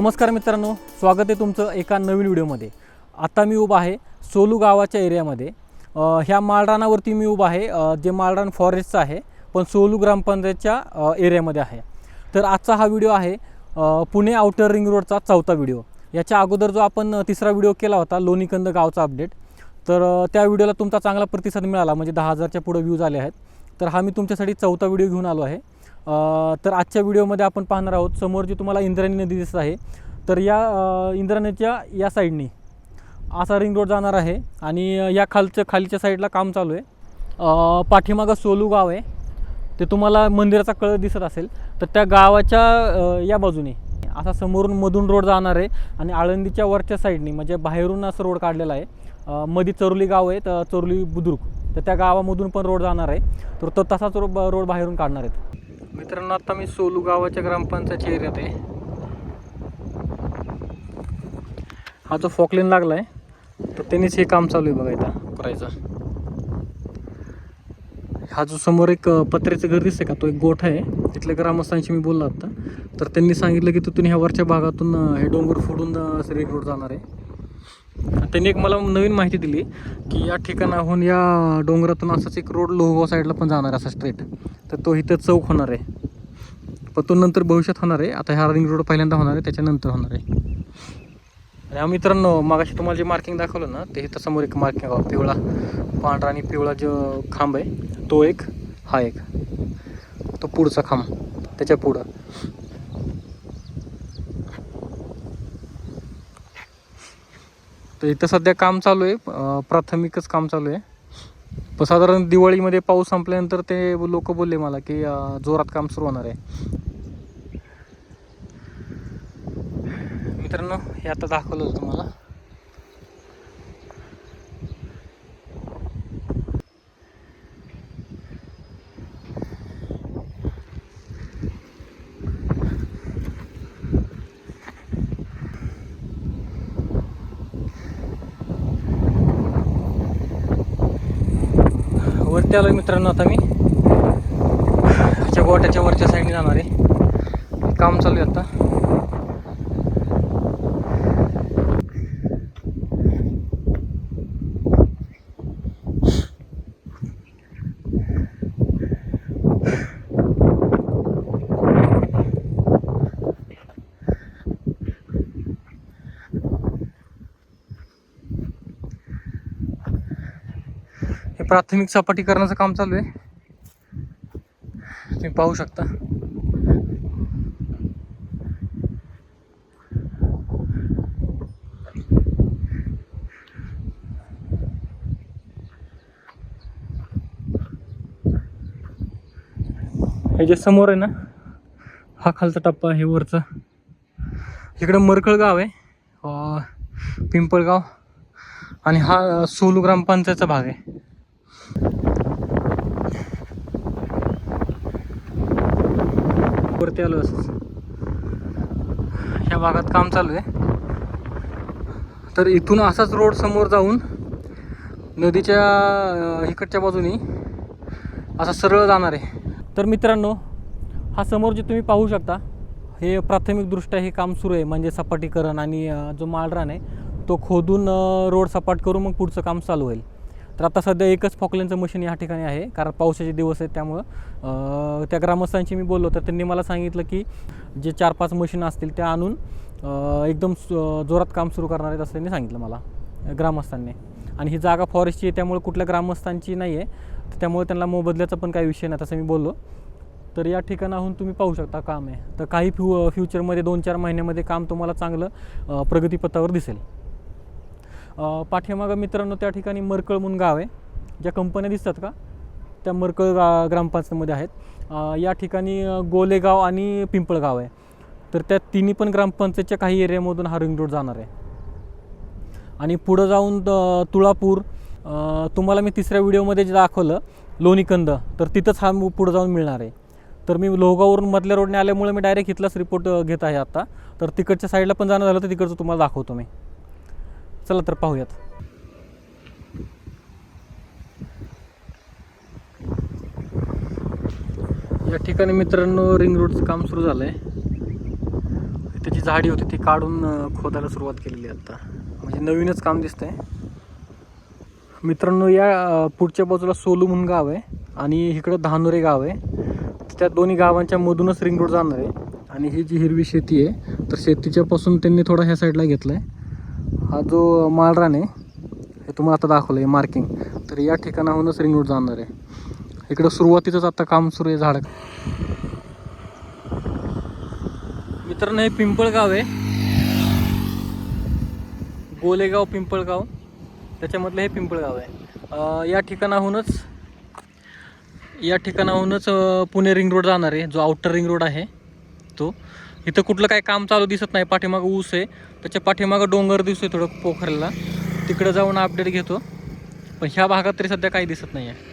नमस्कार मित्रांनो स्वागत आहे तुमचं एका नवीन व्हिडिओमध्ये. आता मी उभा आहे सोलू गावाच्या एरियामध्ये. ह्या माळरानावरती मी उभा आहे. जे माळरान फॉरेस्टचं आहे पण सोलू ग्रामपंचायतच्या एरियामध्ये आहे. तर आजचा हा व्हिडिओ आहे पुणे आउटर रिंग रोडचा चौथा व्हिडिओ. याच्या अगोदर जो आपण तिसरा व्हिडिओ केला होता लोणीकंद गावचा अपडेट तर त्या व्हिडिओला तुमचा चांगला प्रतिसाद मिळाला म्हणजे दहा हजारच्या पुढे व्ह्यूज आले आहेत. तर हा मी तुमच्यासाठी चौथा व्हिडिओ घेऊन आलो आहे. तर आजच्या व्हिडिओमध्ये आपण पाहणार आहोत समोर जी तुम्हाला इंद्रायणी नदी दिसत आहे तर या इंद्रायणीच्या या साईडने असा रिंग रोड जाणार आहे आणि या खालच्या खालीच्या साईडला काम चालू आहे. पाठीमागं सोलू गाव आहे. ते तुम्हाला मंदिराचा कळ दिसत असेल तर त्या गावाच्या या बाजूने असा समोरून मधून रोड जाणार आहे आणि आळंदीच्या वरच्या साईडने म्हणजे बाहेरून असं रोड काढलेला आहे. मधी मध्ये चरोली गाव आहे तर चरोली बुद्रुक तर त्या गावामधून पण रोड जाणार आहे. तर तो तसाच रो रोड बाहेरून काढणार आहेत. मित्रांनो आता मी सोलू गावाच्या ग्रामपंचायत एरियात आहे. हा जो फॉकलेन लागला आहे तर त्यांनीच हे काम चालू आहे बघा इथं करायचं. हा जो समोर एक पत्र्याचं घर दिसतंय का तो एक गोठा आहे. तिथल्या ग्रामस्थांशी मी बोलला आता तर त्यांनी सांगितलं की तिथून ह्या वरच्या भागातून हे डोंगर फोडून अ, रोड जाणार आहे. त्यांनी एक मला नवीन माहिती दिली की या ठिकाणाहून या डोंगरातून असाच एक रोड लोहगाव साईडला पण जाणार आहे असा स्ट्रेट तर तो इथं चौक होणार आहे. पण तो नंतर भविष्यात होणार आहे. आता ह्या रिंग रोड पहिल्यांदा होणार आहे त्याच्यानंतर होणार आहे. आणि मित्रांनो मागाशी तुम्हाला जे मार्किंग दाखवलं ना ते इथं समोर एक मार्किंग पिवळा. पांढरा आणि पिवळा जो खांब आहे तो एक हा एक. तो पुढचा खांब त्याच्या पुढं. तर इथं सध्या काम चालू आहे. प्राथमिकच काम चालू आहे. पण साधारण दिवाळीमध्ये पाऊस संपल्यानंतर ते लोक बोलले मला की जोरात काम सुरू होणार आहे. मित्रांनो हे आता दाखवलं होतं तुम्हाला. वरती आलो मित्रांनो आता मी. ह्याच्या गोट्याच्या वरच्या साईडने जाणार आहे. काम चालू आहे आता हे प्राथमिक सपाटीकरणाचं काम चालू आहे. तुम्ही पाहू शकता. हे जे समोर आहे ना हा खालचा टप्पा आहे वरचा. इकडं मरकळ गाव आहे पिंपळगाव. आणि हा सोलू ग्रामपंचायतचा भाग आहे. वरती आलो असंच ह्या भागात काम चालू आहे. तर इथून असाच रोड समोर जाऊन नदीच्या इकडच्या बाजूनी असा सरळ जाणार आहे. तर मित्रांनो हा समोर जे तुम्ही पाहू शकता हे प्राथमिकदृष्ट्या हे काम सुरू आहे. म्हणजे सपाटीकरण आणि जो माळरान आहे तो खोदून रोड सपाट करून मग पुढचं काम चालू होईल. तर आता सध्या एकच फॉकलेनचं मशीन या ठिकाणी आहे कारण पावसाचे दिवस आहेत त्यामुळं त्या ग्रामस्थांशी मी बोललो तर त्यांनी मला सांगितलं की जे चार पाच मशीन असतील त्या आणून एकदम सु- जोरात काम सुरू करणार आहेत असं त्यांनी सांगितलं मला ग्रामस्थांनी. आणि ही जागा फॉरेस्टची आहे त्यामुळे कुठल्या ग्रामस्थांची नाही आहे तर त्यामुळे त्यांना मोबदल्याचा पण काही विषय नाही तसं मी बोललो. तर या ठिकाणाहून तुम्ही पाहू शकता काम आहे. तर काही फ्यू फ्युचरमध्ये दोन चार महिन्यामध्ये काम तुम्हाला चांगलं प्रगतीपथावर दिसेल. पाठीमागं मित्रांनो त्या ठिकाणी मरकळ म्हणून गाव आहे. ज्या कंपन्या दिसतात का त्या मरकळ गा ग्रामपंचायतमध्ये आहेत. या ठिकाणी गोलेगाव आणि पिंपळगाव आहे. तर त्या तिन्ही पण ग्रामपंचायतच्या काही एरियामधून हा रिंग रोड जाणार आहे. आणि पुढं जाऊन तुळापूर तुम्हाला मी तिसऱ्या व्हिडिओमध्ये जे दाखवलं लोणीकंद तर तिथंच हा पुढं जाऊन मिळणार आहे. तर मी लोहगाववरून मधल्या रोडने आल्यामुळे मी डायरेक्ट इथलाच रिपोर्ट घेत आहे आता. तर तिकडच्या साईडला पण जाणं झालं तर तिकडचं तुम्हाला दाखवतो मी. चला तर पाहूयात. या ठिकाणी मित्रांनो रिंग रोडचं काम सुरू झालं आहे त्याची झाडी होती ती काढून खोदायला सुरुवात केलेली आहे आता. म्हणजे नवीनच काम दिसतंय. मित्रांनो या पुढच्या बाजूला सोलू म्हणून गाव आहे आणि इकडं धानोरे गाव आहे. त्या दोन्ही गावांच्या मधूनच रिंग रोड जाणार आहे. आणि ही जी हिरवी शेती आहे तर शेतीच्यापासून त्यांनी थोडा ह्या साईडला घेतला आहे हा जो माळरान आहे हे तुम्हाला आता दाखवलं आहे मार्किंग तर या ठिकाणाहूनच रिंग रोड जाणार आहे. इकडं सुरुवातीचंच आता काम सुरू आहे झाड. मित्रांनो हे पिंपळगाव आहे. गोलेगाव पिंपळगाव. त्याच्यामधलं हे पिंपळगाव आहे. या ठिकाणाहूनच या ठिकाणाहूनच पुणे रिंग रोड जाणार आहे. जो आउटर रिंग रोड आहे तो. इथं कुठलं काय काम चालू दिसत नाही पाठीमागं ऊस आहे. त्याच्या पाठीमागं डोंगर दिसतोय थोडं पोखरेला तिकडं जाऊन अपडेट घेतो. पण ह्या भागात तरी सध्या काही दिसत नाही आहे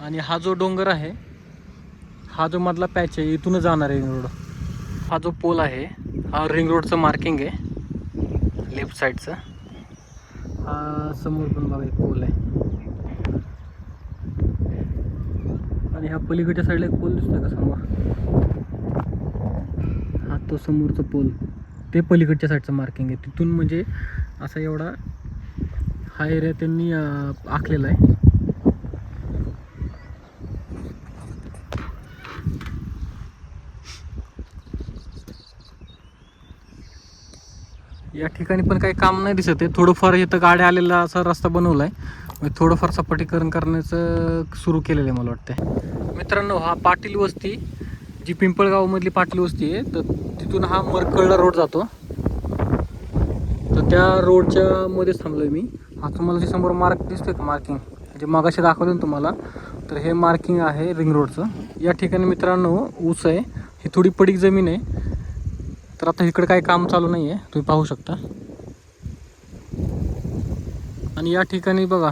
आणि हा जो डोंगर आहे हा जो मधला पॅच आहे इथूनच जाणार आहे रिंग रोड हा जो पोल आहे हा रिंग रोडचं मार्किंग आहे. लेफ्ट साईडचं हा समोर पण बघा एक पोल आहे. आणि ह्या पलीकडच्या साईडला एक पोल दिसतोय का समोर हा तो समोरचा पोल. ते पलीकडच्या साईडचं मार्किंग आहे. तिथून म्हणजे असा एवढा हा एरिया त्यांनी आखलेला आहे. या ठिकाणी पण काही काम नाही दिसत आहे. थोडंफार इथं गाड्या आलेला असा रस्ता बनवला आहे थोडंफार सपाटीकरण करण्याचं सुरू केलेलं आहे मला वाटतं मित्रांनो हा पाटील वस्ती जी पिंपळगावमधली पाटील वस्ती आहे तर तिथून हा मरकळला रोड जातो. तर त्या रोडच्या मध्येच थांबलो आहे मी. हा तुम्हाला जे समोर मार्क दिसतोय का मार्किंग जे मगाशी दाखवलं ना तुम्हाला तर हे मार्किंग आहे रिंग रोडचं या ठिकाणी मित्रांनो ऊस आहे. ही थोडी पडीक जमीन आहे. तर आता इकडे काही काम चालू नाही आहे तुम्ही पाहू शकता. आणि या ठिकाणी बघा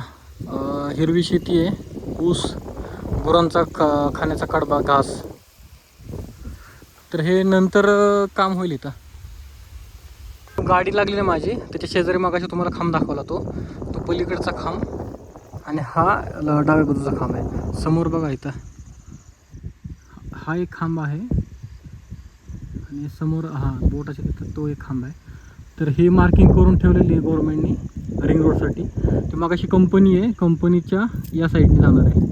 हिरवी शेती आहे. ऊस गुरांचा का खाण्याचा कडबा घास. तर हे नंतर काम होईल इथं. गाडी लागली ना माझी. त्याच्या शेजारी मागाशी तुम्हाला खांब दाखवला तो. तो पलीकडचा खांब आणि हा ल- डाव्या बाजूचा खांब आहे. समोर बघा इथं. हा एक खांब आहे. आणि समोर हा बोटाच्या तिथं तो एक खांब आहे. तर हे मार्किंग करून ठेवलेली आहे गव्हर्मेंटनी रिंग रोडसाठी. तर मग अशी कंपनी आहे. कंपनीच्या या साईडने जाणार आहे.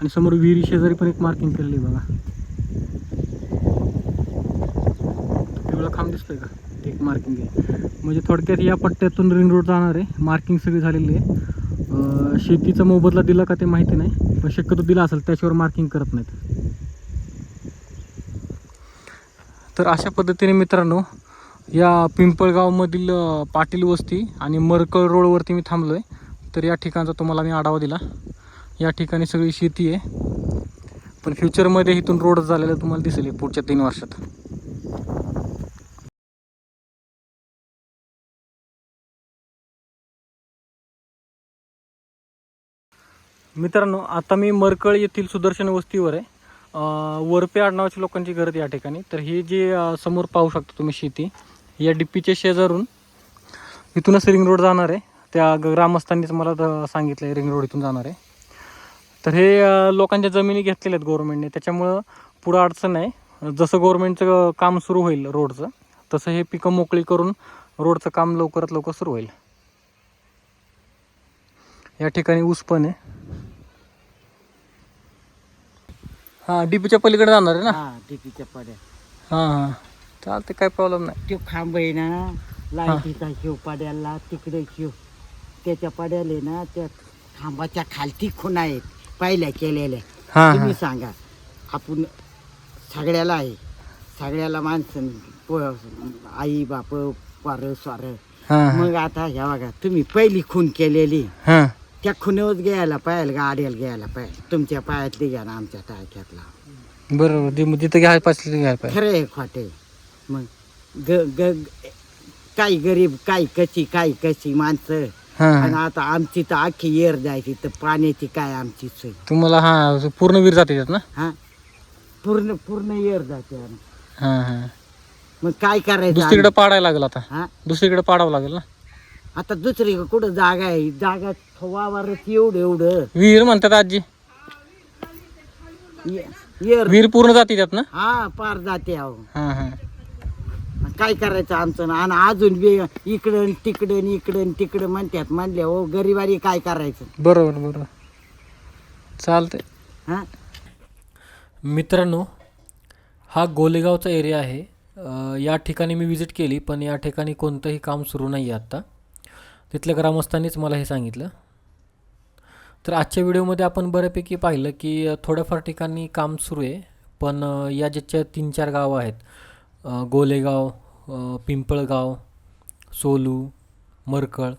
आणि समोर विहिरी शेजारी पण एक मार्किंग केलेली आहे बघा. पिवळा खांब दिसतोय का? एक मार्किंग आहे. म्हणजे थोडक्यात या पट्ट्यातून रिंग रोड जाणार आहे. मार्किंग सगळी झालेली आहे. शेतीचा मोबदला दिला का ते माहिती नाही. पण शक्यतो दिला असेल त्याच्यावर मार्किंग करत नाहीत. तर अशा पद्धतीने मित्रांनो या पिंपळगावमधील पाटील वस्ती आणि मरकळ रोडवरती मी थांबलो आहे तर या ठिकाणचा तुम्हाला मी आढावा दिला. या ठिकाणी सगळी शेती आहे. पण फ्युचरमध्ये इथून रोड झालेला तुम्हाला दिसेल पुढच्या तीन वर्षात. मित्रांनो आता मी मरकळ येथील सुदर्शन वस्तीवर आहे. वरपे आडनावाच्या लोकांची गरज आहे या ठिकाणी. तर ही जी समोर पाहू शकता तुम्ही शेती या डिप्पीच्या शेजारून इथूनच रिंग रोड जाणार आहे. त्या ग्रामस्थांनीच मला सांगितलं आहे रिंग रोड इथून जाणार आहे. तर हे लोकांच्या जमिनी घेतलेल्या आहेत गव्हर्नमेंटने त्याच्यामुळं पुढं अडचण नाही. जसं गव्हर्नमेंटचं काम सुरू होईल रोडचं तसं हे पिकं मोकळी करून रोडचं काम लवकरात लवकर सुरू होईल. या ठिकाणी ऊस पण आहे. हां डीपीच्या पलीकडे जाणार आहे ना? हा टिकीच्या पड्या हां हां. चालते काय प्रॉब्लेम नाही. तो खांब आहे ना लाईटीचा शिव पाड्याला तिकडे शिव. त्याच्या पाड्याला आहे ना त्या खांबाच्या खालती खुणा आहेत पहिल्या केलेल्या. हां तुम्ही हां सांगा. आपण सगळ्याला आहे. सगळ्याला माणसं प- आई बाप पार स्वार. हां मग आता ह्या बघा तुम्ही पहिली खून केलेली. हां. त्या खुनेवर घ्यायला पाहिजे गाड्याला घ्यायला पाहिजे तुमच्या पायातली घ्या ना आमच्या टाक्यातला. बरोबर जे- जिथं घ्यायला पाहिजे तिथं घ्यायला पाहिजे. खरं आहे खोटे मग ग ग काही गरीब काही कशी काही कशी माणसं. आणि हां. आता आमची तर अख्खी येर जायची तर पाण्याची काय आमची सोय? तुम्हाला हां पूर्ण वीर जाते त्यात ना? हा. पूर्ण पूर्ण येर जाते आमची. हां हां. मग काय करायचं दुसरीकडे आम्ही? पाडायला लागेल आता. हा? दुसरीकडे पाडावं लागेल ना? आता दुसरी कुठं जागा आहे? जागा वावरच एवढं एवढं. विहीर म्हणतात आजी. ये- येर. विहीर पूर्ण जाते त्यात ना? हा पार जाते अहो. हां हां. काय करायचं आमचं? ना आणि अजून बी इकडं तिकडं इकडं तिकडं म्हणतात म्हणले हो गरीबारी काय करायचं? बरोबर बरोबर. चालतंय. हा? मित्रांनो हा गोलेगावचा एरिया आहे. अ, या ठिकाणी मी विजिट केली पण या ठिकाणी कोणतंही काम सुरू नाही आहे आत्ता. तिथल्या ग्रामस्थांनीच मला हे सांगितलं. तर आजच्या व्हिडिओमध्ये आपण बऱ्यापैकी पाहिलं की अ, थोड्याफार ठिकाणी काम सुरू आहे पण अ, या ज्याच्या तीन चार गावं आहेत अ, गोलेगाव पिंपळगाव सोलू मरकळ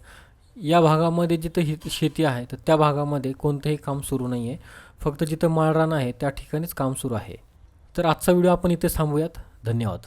या भागामध्ये जिथं हि शेती आहे तर त्या भागामध्ये कोणतंही काम सुरू नाही आहे फक्त जिथं माळरान आहे त्या ठिकाणीच काम सुरू आहे. तर आजचा व्हिडिओ आपण इथे थांबूयात. धन्यवाद.